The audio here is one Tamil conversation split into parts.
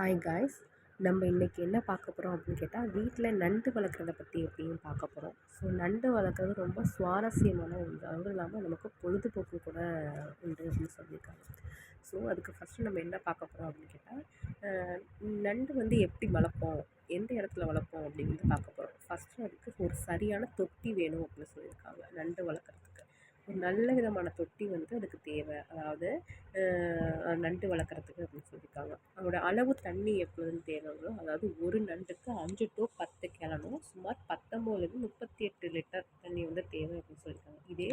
ஹாய் காய்ஸ் நம்ம இன்றைக்கி என்ன பார்க்க போகிறோம் அப்படின்னு கேட்டால் வீட்டில் நண்டு வளர்க்குறத பற்றி எப்படியும் பார்க்க போகிறோம் ஸோ நண்டு வளர்க்குறது ரொம்ப சுவாரஸ்யமான ஒன்று. அதுவும் இல்லாமல் நமக்கு பொழுதுபோக்கு கூட உண்டு அப்படின்னு சொல்லியிருக்காங்க. ஸோ அதுக்கு ஃபஸ்ட்டு நம்ம என்ன பார்க்க போகிறோம் அப்படின்னு கேட்டால் நண்டு வந்து எப்படி வளர்ப்போம்? எந்த இடத்துல வளர்ப்போம் அப்படின்னு பார்க்க போகிறோம் ஃபஸ்ட்டு அதுக்கு ஒரு சரியான தொட்டி வேணும் அப்படின்னு சொல்லியிருக்காங்க. நண்டு வளர்க்குறதுக்கு. ஒரு நல்ல விதமான தொட்டி வந்து அதுக்கு தேவை. அதாவது நண்டு வளர்க்குறதுக்கு அப்படின்னு சொல்லியிருக்காங்க. அதோட அளவு தண்ணி எப்பொழுதும் தேவைங்களோ அதாவது ஒரு நண்டுக்கு அஞ்சு டு பத்து கிலனும் சுமார் பத்தொம்போதுலேருந்து முப்பத்தி எட்டு லிட்டர் தண்ணி வந்து தேவை அப்படின்னு சொல்லியிருக்காங்க. இதே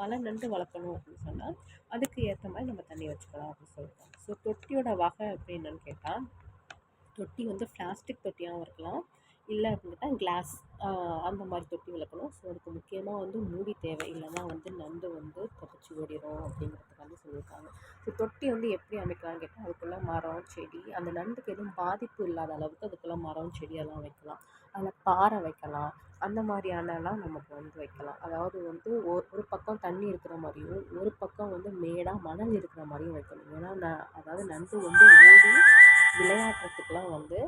பல நண்டு வளர்க்கணும் அப்படின்னு சொன்னால் அதுக்கு ஏற்ற மாதிரி நம்ம தண்ணி வச்சுக்கலாம் அப்படின்னு சொல்லியிருக்காங்க. ஸோ தொட்டியோட வகை அப்படி கேட்டால் தொட்டி வந்து பிளாஸ்டிக் தொட்டியாகவும் இருக்கலாம். இல்லை அப்படின்னா கிளாஸ் அந்த மாதிரி தொட்டி வளர்க்கணும் ஸோ அதுக்கு முக்கியமாக வந்து மூடி தேவை. இல்லைன்னா வந்து நண்டு வந்து தப்பிச்சு ஓடிடும் வந்து சொல்லியிருக்காங்க. ஸோ தொட்டி வந்து எப்படி அமைக்கலாம்னு கேட்டால் அதுக்குள்ளே மரம் செடி அந்த நண்டுக்கு எதுவும் பாதிப்பு இல்லாத அளவுக்கு அதுக்குள்ளே மரம் செடியெல்லாம் வைக்கலாம். அதில் பாறை வைக்கலாம். அந்த மாதிரியானலாம் நமக்கு வந்து வைக்கலாம். அதாவது வந்து ஒரு ஒரு பக்கம் தண்ணி இருக்கிற மாதிரியும் ஒரு பக்கம் வந்து மேடாக மணல் இருக்கிற மாதிரியும் வைக்கணும். ஏன்னா ந அதாவது நண்டு வந்து ஓடி விளையாடுறதுக்குலாம் வந்து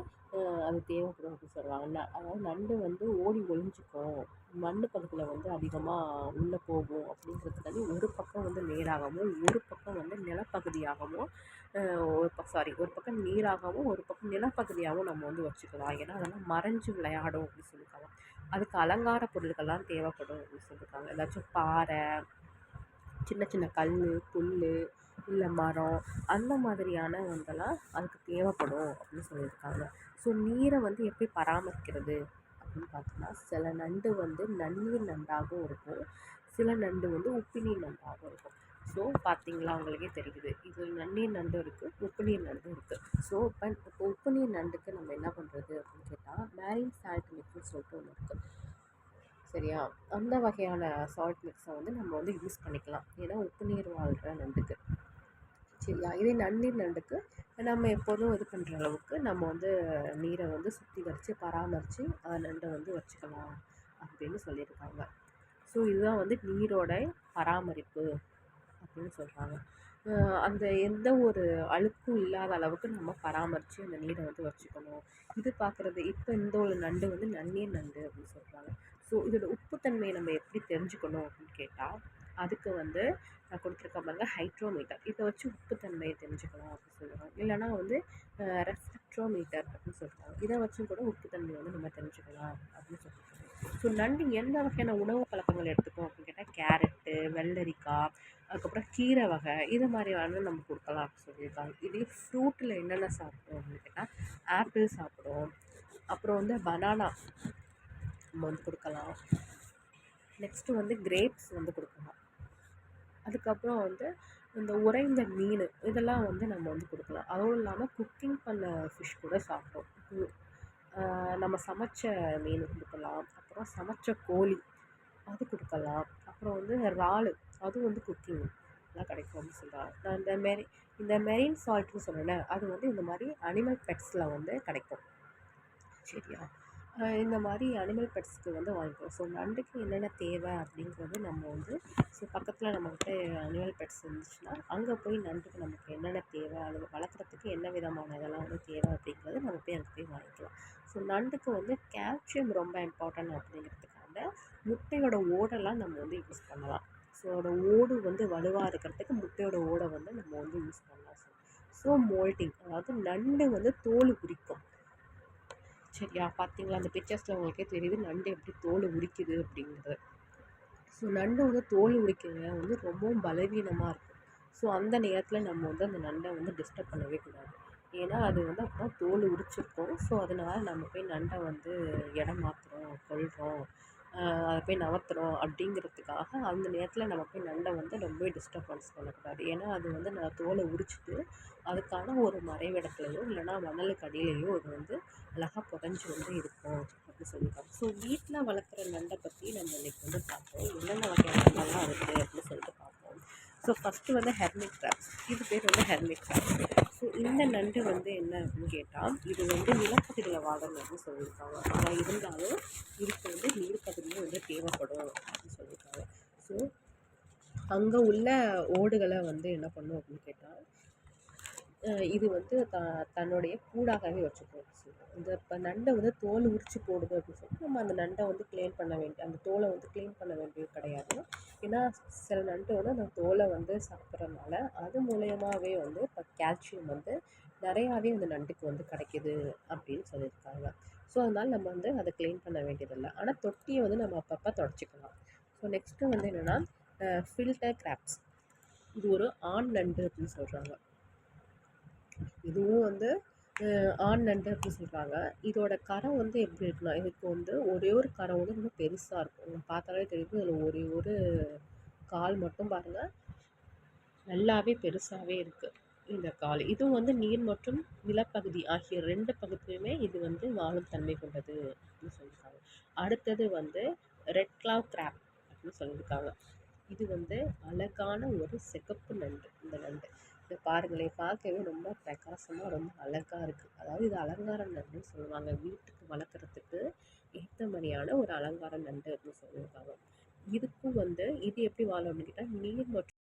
அது தேவைப்படும் அப்படின்னு சொல்கிறாங்க ந அதாவது நண்டு வந்து ஓடி ஒளிஞ்சிக்கும். மண் பகுதியில் வந்து அதிகமாக உள்ளே போகும் அப்படிங்கிறதுக்காண்டி ஒரு பக்கம் வந்து நேராகவும் ஒரு பக்கம் வந்து நிலப்பகுதியாகவும் ஒரு பக்கம் சாரி ஒரு பக்கம் நீராகவும் ஒரு பக்கம் நிலப்பகுதியாகவும் நம்ம வந்து வச்சுக்கலாம். ஏன்னா அதெல்லாம் மறைஞ்சு விளையாடும் அப்படின்னு சொல்லியிருக்காங்க. அதுக்கு அலங்கார பொருட்கள்லாம் தேவைப்படும் அப்படின்னு சொல்லியிருக்காங்க. ஏதாச்சும் பாறை சின்ன சின்ன கல் புல் இல்லை மரம் அந்த மாதிரியான இதெல்லாம் அதுக்கு தேவைப்படும் அப்படின்னு சொல்லியிருக்காங்க. ஸோ நீரை வந்து எப்படி பராமரிக்கிறது அப்படின்னு பார்த்தோம்னா சில நண்டு வந்து நன்னீர் நண்டாகவும் இருக்கும். சில நண்டு வந்து உப்பு நீர் நண்டாகவும் இருக்கும். ஸோ பார்த்தீங்களா? உங்களுக்கே தெரியுது. இது நன்னீர் நண்டும் இருக்குது உப்பு நீர் நண்டும் இருக்குது ஸோ இப்போ இப்போ உப்பு நீர் நண்டுக்கு நம்ம என்ன பண்ணுறது அப்படின்னு கேட்டால் மேரின் சால்ட் மிக்ஸ்னு சொல்லிட்டு ஒன்று இருக்குது சரியா? அந்த வகையான சால்ட் மிக்ஸை வந்து நம்ம வந்து யூஸ் பண்ணிக்கலாம். ஏன்னா உப்பு நீர் வாழ்கிற நண்டுக்கு. சரியா? இதே நன்னீர் நண்டுக்கு நம்ம எப்போதும் இது பண்ணுற அளவுக்கு நம்ம வந்து நீரை வந்து சுத்திகரித்து பராமரித்து அந்த நண்டை வந்து வச்சுக்கலாம் அப்படின்னு சொல்லியிருக்காங்க. ஸோ இதுதான் வந்து நீரோட பராமரிப்பு அப்படின்னு சொல்கிறாங்க அந்த எந்த ஒரு அழுக்கும் இல்லாத அளவுக்கு நம்ம பராமரித்து அந்த நீரை வந்து வச்சுக்கணும். இது பார்க்குறது இப்போ இந்த ஒரு நண்டு வந்து நன்னீர் நண்டு அப்படின்னு சொல்கிறாங்க ஸோ இதோட உப்புத்தன்மையை நம்ம எப்படி தெரிஞ்சுக்கணும் அப்படின்னு கேட்டால் அதுக்கு வந்து கொடுத்துருக்க கொடுத்துருக்கேன் பாருங்கள் ஹைட்ரோமீட்டர் இதை வச்சு உப்புத்தன்மையை தெரிஞ்சுக்கலாம் அப்படின்னு சொல்லுவாங்க. இல்லைனா வந்து ரெஸ்பெக்ட்ரோமீட்டர் அப்படின்னு சொல்கிறாங்க இதை வச்சும் கூட உப்புத்தன்மையை வந்து நம்ம தெரிஞ்சுக்கலாம் அப்படின்னு சொல்லியிருக்காங்க. ஸோ நண்டு எந்த வகையான உணவு பழக்கங்கள் எடுத்துக்கோம் அப்படின்னு கேட்டால் கேரட்டு வெள்ளரிக்காய் அதுக்கப்புறம் கீரை வகை இது மாதிரி வந்து நம்ம கொடுக்கலாம் அப்படின்னு சொல்லியிருக்காங்க. இதே ஃப்ரூட்டில் என்னென்ன சாப்பிடும் அப்படின்னு கேட்டால் ஆப்பிள் சாப்பிடும் அப்புறம் வந்து பனானா நம்ம வந்து கொடுக்கலாம். நெக்ஸ்ட்டு வந்து கிரேப்ஸ் வந்து கொடுக்கலாம். அதுக்கப்புறம் வந்து இந்த உறைந்த மீன் இதெல்லாம் வந்து நம்ம வந்து கொடுக்கலாம். அதுவும் இல்லாமல் குக்கிங் பண்ண ஃபிஷ் கூட சாப்பிடும் நம்ம சமைச்ச மீன் கொடுக்கலாம். அப்புறம் சமைச்ச கோழி அது கொடுக்கலாம். அப்புறம் வந்து இறால் அதுவும் வந்து குக்கிங் எல்லாம் கிடைக்கும் அப்படின்னு சொல்கிறாங்க நான் இந்த மெரி இந்த மெரின் சால்ட்னு சொன்னேன்ல அது வந்து இந்த மாதிரி அனிமல் பெட்ஸில் வந்து கிடைக்கும். சரியா? இந்த மாதிரி அனிமல் பெட்ஸ்க்கு வந்து வாங்கிக்கிறோம் ஸோ நண்டுக்கு என்னென்ன தேவை அப்படிங்கிறது நம்ம வந்து ஸோ பக்கத்தில் நம்மக்கிட்ட அனிமல் பெட்ஸ் இருந்துச்சுன்னா அங்கே போய் நண்டுக்கு நமக்கு என்னென்ன தேவை அது வளர்க்குறதுக்கு என்ன விதமான இதெல்லாம் வந்து தேவை அப்படிங்கிறது நம்ம போய் அங்கே போய் வாங்கிக்கலாம். ஸோ நண்டுக்கு வந்து கால்சியம் ரொம்ப இம்பார்ட்டன்ட் அப்படிங்கிறதுக்காக முட்டையோட ஓடெல்லாம் நம்ம வந்து யூஸ் பண்ணலாம். ஸோ அதோட ஓடு வந்து வலுவாக இருக்கிறதுக்கு முட்டையோட ஓடை வந்து நம்ம வந்து யூஸ் பண்ணலாம். ஸோ மோல்டிங் அதாவது நண்டு வந்து தோல் உரிக்கும். சரியா? பார்த்தீங்களா அந்த பிக்சர்ஸில் உங்களுக்கே தெரியுது நண்டு எப்படி தோல் உரிக்குது அப்படிங்கிறது. ஸோ நண்டு வந்து தோல் உரிக்கிறது வந்து ரொம்பவும் பலவீனமாக இருக்கும். ஸோ அந்த நேரத்தில் நம்ம வந்து அந்த நண்டை வந்து டிஸ்டர்ப் பண்ணவே கூடாது. ஏன்னா அது வந்து அப்போ தோல் உரிச்சிருக்கும். ஸோ அதனால் நம்ம போய் நண்டை வந்து இடம் மாற்றுறோம் கொள்கிறோம் அதை போய் நகர்த்தணும் அப்படிங்கிறதுக்காக அந்த நேரத்தில் நம்ம போய் நண்டை வந்து ரொம்பவே டிஸ்டர்பன்ஸ் பண்ணக்கூடாது. ஏன்னா அது வந்து நான் தோலை உரிச்சிட்டு அதுக்கான ஒரு மறைவிடத்துலையோ இல்லைனா மணலுக்கு அடியிலையோ அது வந்து அழகாக புதஞ்சி வந்து இருக்கும் அப்படின்னு சொல்லியிருக்காங்க. ஸோ வீட்டில் வளர்க்குற நண்டை பற்றி நம்ம இன்றைக்கி வந்து பார்ப்போம். என்னென்ன வகையான நண்டெல்லாம் இருக்குது அப்படின்னு சொல்லிட்டு பார்ப்போம். ஸோ ஃபஸ்ட்டு வந்து ஹெர்மிட் கிராப்ஸ். இது பேர் வந்து ஹெர்மிட் கிராப்ஸ். இந்த நண்டு வந்து என்ன அப்படின்னு கேட்டால் இது வந்து நிலப்பகுதியில் வாழும் அப்படின்னு சொல்லியிருக்காங்க. ஆனால் இருந்தாலும் இதுக்கு வந்து நீர்ப்பகுதியும் வந்து தேவைப்படும் அப்படின்னு சொல்லியிருக்காங்க. ஸோ அங்கே உள்ள ஓடுகளை வந்து என்ன பண்ணும் அப்படின்னு கேட்டால் இது வந்து த தன்னுடைய கூடாகவே வச்சுக்கும் இந்த இப்போ நண்டை வந்து தோல் உரிச்சு போடுது அப்படின்னு சொல்லிட்டு நம்ம அந்த நண்டை வந்து க்ளீன் பண்ண வேண்டிய அந்த தோலை வந்து க்ளீன் பண்ண வேண்டியது கிடையாது. ஏன்னா சில நண்டு வந்து அந்த தோலை வந்து சாப்பிட்றதுனால அது மூலயமாவே வந்து இப்போ கால்சியம் வந்து நிறையாவே அந்த நண்டுக்கு வந்து கிடைக்கிது அப்படின்னு சொல்லியிருக்காங்க. ஸோ அதனால் நம்ம வந்து அதை க்ளீன் பண்ண வேண்டியதில்லை. ஆனால் தொட்டியை வந்து நம்ம அப்பப்போ தொடச்சிக்கலாம். ஸோ நெக்ஸ்ட்டு வந்து என்னென்னா ஃபில்டர் கிராப்ஸ் இது ஒரு ஆண் நண்டு அப்படின்னு சொல்கிறாங்க இதுவும் வந்து ஆண் நண்டு அப்படின்னு சொல்கிறாங்க இதோட கரம் வந்து எப்படி இருக்குன்னா இதுக்கு வந்து ஒரே ஒரு கரம் வந்து ரொம்ப பெருசாக இருக்கும். உங்களுக்கு பார்த்தாலே தெரியுது. அதில் ஒரே ஒரு கால் மட்டும் பாருங்கள் நல்லாவே பெருசாகவே இருக்குது இந்த கால். இதுவும் வந்து நீர் மற்றும் நிலப்பகுதி ஆகிய ரெண்டு பகுதியுமே இது வந்து வாழும் தன்மை கொண்டது அப்படின்னு சொல்லியிருக்காங்க. அடுத்தது வந்து ரெட் கிளாவ் கிராப் அப்படின்னு சொல்லியிருக்காங்க. இது வந்து அழகான ஒரு சிகப்பு நண்டு இந்த நண்டு. இதை பாருங்களேன் பார்க்கவே ரொம்ப பிரகாசமாக ரொம்ப அழகாக இருக்குது அதாவது இது அலங்கார நண்டுன்னு சொல்லுவாங்க. வீட்டுக்கு வளர்க்குறதுக்கு ஏற்ற மாதிரியான ஒரு அலங்கார நண்டு அப்படின்னு சொல்லியிருக்காங்க. இதுக்கும் வந்து இது எப்படி வாழும் கேட்டால் நீர் மற்றும்